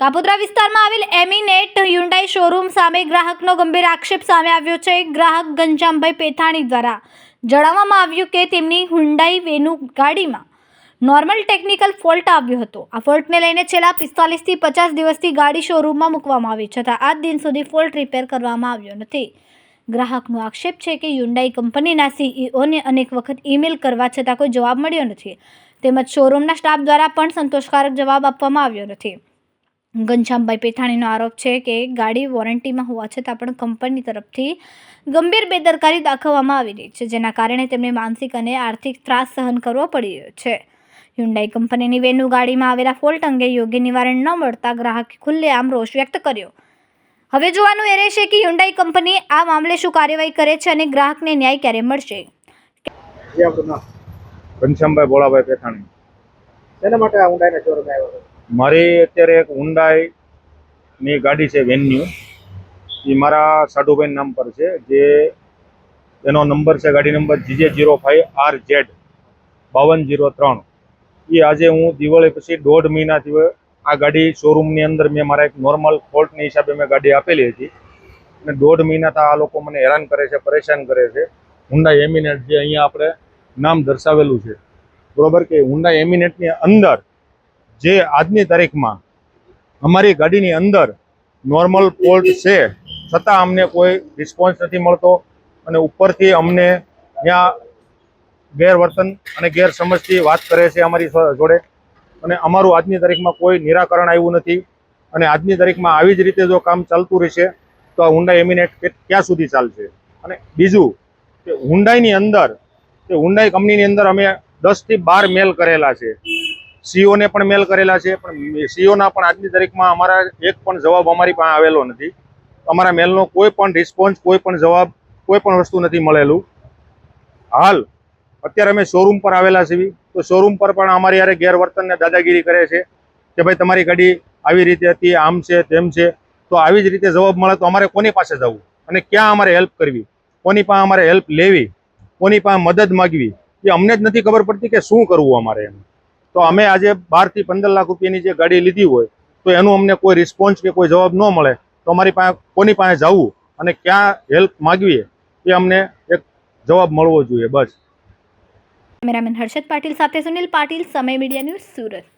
કાપોદ્રા વિસ્તારમાં આવેલ એમિનેટ Hyundai showroom સામે ગ્રાહકનો ગંભીર આક્ષેપ સામે આવ્યો છે. ગ્રાહક ઘનશ્યામભાઈ પેથાણી દ્વારા જણાવવામાં આવ્યું કે તેમની હુન્ડાઈ વેનુ ગાડીમાં નોર્મલ ટેકનિકલ ફોલ્ટ આવ્યો હતો. આ ફોલ્ટને લઈને છેલ્લા પિસ્તાલીસથી પચાસ દિવસથી ગાડી શોરૂમમાં મૂકવામાં આવી છતાં આજ દિન સુધી ફોલ્ટ રિપેર કરવામાં આવ્યો નથી. ગ્રાહકનો આક્ષેપ છે કે યુન્ડાઈ કંપનીના સીઈઓને અનેક વખત ઈમેલ કરવા છતાં કોઈ જવાબ મળ્યો નથી. તેમજ શોરૂમના સ્ટાફ દ્વારા પણ સંતોષકારક જવાબ આપવામાં આવ્યો નથી. ઘનશ્યામભાઈ પેથાણીનો આરોપ છે કે ગાડી વોરંટીમાં હોવા છતાં પણ કંપની તરફથી ગંભીર બેદરકારી દાખવવામાં આવી રહી છે જેના કારણે તેમને માનસિક અને આર્થિક ત્રાસ સહન કરવો પડી રહ્યો છે. હ્યુન્ડાઈ કંપનીની વેનુ ગાડીમાં આવેલા ફોલ્ટ અંગે યોગ્ય નિવારણ ન મળતા ગ્રાહકે ખુલ્લેઆમ રોષ વ્યક્ત કર્યો. હવે જોવાનું એ રહેશે કે હ્યુન્ડાઈ કંપની આ મામલે શું કાર્યવાહી કરે છે અને ગ્રાહકને ન્યાય ક્યારે મળશે? ઘનશ્યામભાઈ ભોળાભાઈ પેથાણી. શેના માટે આ ઊંડાઈને શોરૂમ આવ્યો મારી અત્યારે એક હુન્ડાઈની ગાડી છે, વેન્યુ. એ મારા સાઢુભાઈ નામ પર છે, જે એનો નંબર છે, ગાડી number GJ zero five R Z બાવન જીરો ત્રણ. એ આજે હું દિવાળી પછી દોઢ મહિનાથી આ ગાડી શોરૂમની અંદર મેં મારા એક નોર્મલ ફોલ્ટની હિસાબે મેં ગાડી આપેલી હતી. અને દોઢ મહિનાથી આ લોકો મને હેરાન કરે છે, પરેશાન કરે છે. હુંડા એમિનેટ જે અહીંયા આપણે નામ દર્શાવેલું છે. બરોબર કે હુંડા એમિનેટની અંદર જે આજની તારીખમાં અમારી ગાડીની અંદર નોર્મલ ફોલ્ટ છે, છતાં અમને કોઈ રિસ્પોન્સ નથી મળતો અને ઉપરથી અમને ત્યાં ગેરવર્તન અને ગેરસમજથી વાત કરે છે અમારી જોડે. અને અમારું આજની તારીખમાં કોઈ નિરાકરણ આવ્યું નથી. અને આજની તારીખમાં આવી જ રીતે જો કામ ચાલતું રહેશે, તો આ હુંડાઈ એમિનેટ ક્યાં સુધી ચાલશે? અને બીજું કે હુંડાઈની અંદર, કે હુંડાઈ કંપનીની અંદર અમે દસથી બાર મેલ કરેલા છે. સીઓને પણ મેલ કરેલા છે, પણ સીઓના પણ આજની તારીખમાં અમારા એક પણ જવાબ અમારી પાસે આવેલો નથી. અમારા મેલનો કોઈ પણ રિસ્પોન્સ કોઈ પણ જવાબ, કોઈ પણ વસ્તુ નથી મળેલું. હાલ, અત્યારે અમે શોરૂમ પર આવેલા છીએ. તો શોરૂમ પર પણ અમારી યારે ગેરવર્તન ને દાદાગીરી કરે છે કે ભાઈ તમારી ગાડી આવી રીતે હતી, આમ છે, તેમ છે. તો આવી જ રીતે જવાબ મળે તો અમારે કોની પાસે જવું? અને ક્યાં અમારે હેલ્પ કરવી? કોની પાસે અમારે હેલ્પ લેવી? કોની પાસે મદદ માગવી? એ અમને જ નથી ખબર પડતી કે શું કરવું અમારે એમ. તો અમે આજે બારથી પંદર લાખ રૂપિયાની જે ગાડી લીધી હોય, તો એનું અમને કોઈ રિસ્પોન્સ કે કોઈ જવાબ ન મળે. તો અમારી પાસે કોની પાસે જવું અને ક્યાં હેલ્પ માગવીએ એ અમને એક જવાબ મળવો જોઈએ, બસ. કેમેરામેન હર્ષદ પાટીલ સાથે સુનિલ પાટીલ, સમય મીડિયા ન્યૂઝ સુરત.